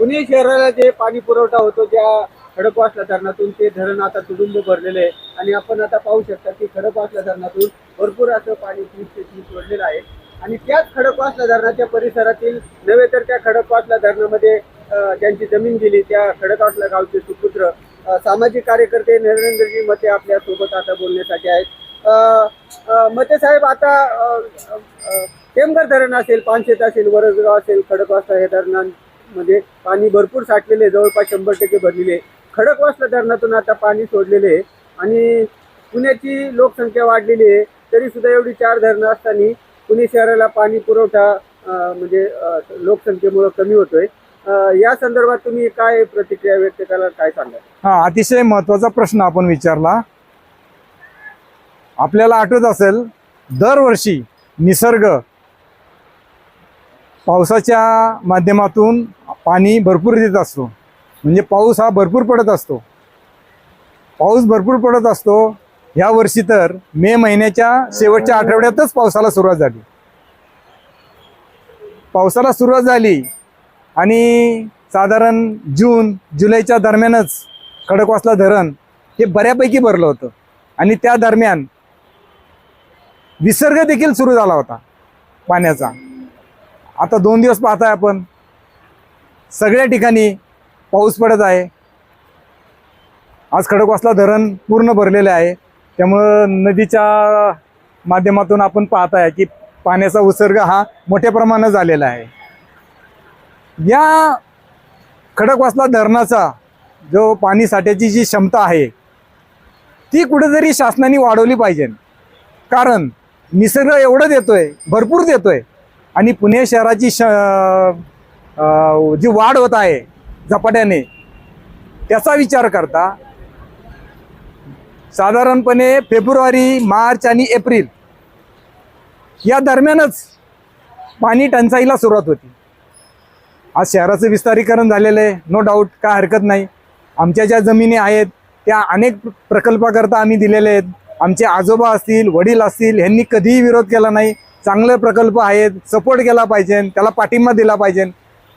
पुणे शहराला जे पाणी पुरवठा होतो त्या खडकवासला धरणातून ते धरण आता तुडुंब भरलेले आहे. आणि आपण आता पाहू शकता की खडकवासला धरणातून भरपूर असं पाणी तीस ते तीस सोडलेलं आहे. आणि त्याच खडकवासला धरणाच्या परिसरातील नव्हे तर त्या खडकवासला धरणामध्ये ज्यांची जमीन गेली त्या खडकवासला गावचे सुपुत्र सामाजिक कार्यकर्ते नरेंद्रजी मते आपल्यासोबत आता बोलण्यासाठी आहेत. मते साहेब आता टेमघर धरण असेल पानशेत असेल वरसगाव असेल खडकवासला हे मध्ये पाणी भरपूर साठलेले जवळपास शंभर टक्के भरलेले खडकवासला धरणातून आता पाणी सोडलेले आहे आणि पुण्याची लोकसंख्या वाढलेली आहे तरी सुद्धा एवढी चार धरणं असताना पुणे शहराला पाणी पुरवठा म्हणजे लोकसंख्येमुळं कमी होतोय. या संदर्भात तुम्ही काय प्रतिक्रिया व्यक्त करायला काय सांगा हा अतिशय महत्त्वाचा प्रश्न आपण विचारला. आपल्याला आठवत असेल दरवर्षी निसर्ग पावसाच्या माध्यमातून पाणी भरपूर देत असतो. म्हणजे पाऊस हा भरपूर पडत असतो. पाऊस भरपूर पडत असतो. ह्या वर्षी तर मे महिन्याच्या शेवटच्या आठवड्यातच पावसाला सुरुवात झाली. पावसाला सुरुवात झाली आणि साधारण जून जुलैच्या दरम्यानच खडकवासला धरण हे बऱ्यापैकी भरलं होतं. आणि त्या दरम्यान विसर्ग देखील सुरू झाला होता पाण्याचा. आता दोन दिवस पाहताय आपण. सगळ्या ठिकाणी पाऊस पडत आहे. आज खडकवासला धरण पूर्ण भरलेलं आहे. त्यामुळं नदीच्या माध्यमातून आपण पाहत आहे की पाण्याचा उत्सर्ग हा मोठ्या प्रमाणात झालेला आहे. या खडकवासला धरणाचा जो पाणी साठ्याची जी क्षमता आहे ती कुठेतरी शासनाने वाढवली पाहिजे. कारण निसर्ग एवढं देतोय भरपूर देतोय. आणि पुणे शहराची श जी वाढ होत आहे झपाट्याने त्याचा विचार करता साधारणपणे फेब्रुवारी मार्च आणि एप्रिल या दरम्यानच पाणी टंचाईला सुरुवात होती. आज शहराचं विस्तारीकरण झालेलं आहे नो डाऊट काय हरकत नाही. आमच्या ज्या जमिनी आहेत त्या अनेक प्रकल्पाकरता आम्ही दिलेले आहेत. आमचे आजोबा असतील वडील असतील यांनी कधीही विरोध केला नाही. चांगले प्रकल्प आहेत सपोर्ट केला पाहिजे त्याला पाठिंबा दिला पाहिजे.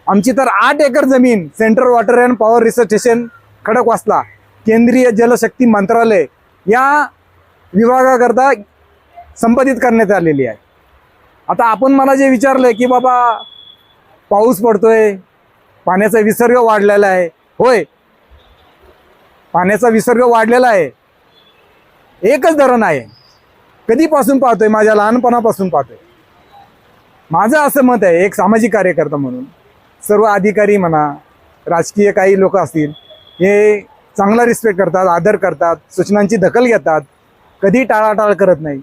आमची तर आठ एकर जमीन central water and power research station Khadakwasla केंद्रीय जलशक्ती मंत्रालय या विभागाकरता संपादित करण्यात आलेली आहे. आता आपण मला जे विचारलं की बाबा पाऊस पडतोय पाण्याचा विसर्ग वाढलेला आहे. होय. पाण्याचा विसर्ग वाढलेला आहे. एकच धरण आहे. कधीपासून पाहतोय? माझ्या लहानपणापासून पाहतोय. माझं असं मत आहे एक सामाजिक कार्यकर्ता म्हणून. सर्व अधिकारी म्हणा राजकीय काही लोक असतील हे चांगला रिस्पेक्ट करतात आदर करतात सूचनांची दखल घेतात कधी टाळाटाळ करत नाही.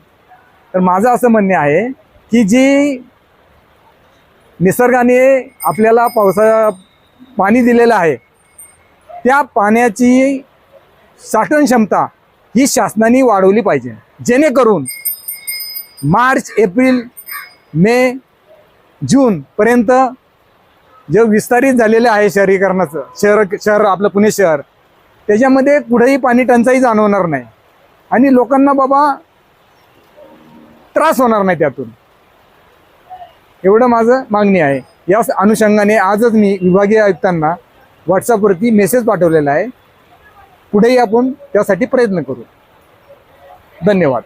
तर माझं असं म्हणणे आहे की जी निसर्गाने आपल्याला पावसा पाणी दिलेलं आहे त्या पाण्याची साठवण क्षमता ही शासनाने वाढवली पाहिजे. जेणेकरून मार्च एप्रिल मे जूनपर्यंत जे विस्तारित झालेलं आहे शहरीकरणाचं शहर शहर आपलं पुणे शहर त्याच्यामध्ये कुठेही पाणी टंचाई जाणवणार नाही. आणि लोकांना बाबा त्रास होणार नाही त्यातून. एवढं माझं मागणी आहे. या अनुषंगाने आजच मी विभागीय आयुक्तांना व्हॉट्सअपवरती मेसेज पाठवलेला आहे. पुढेही आपण त्यासाठी प्रयत्न करू. धन्यवाद.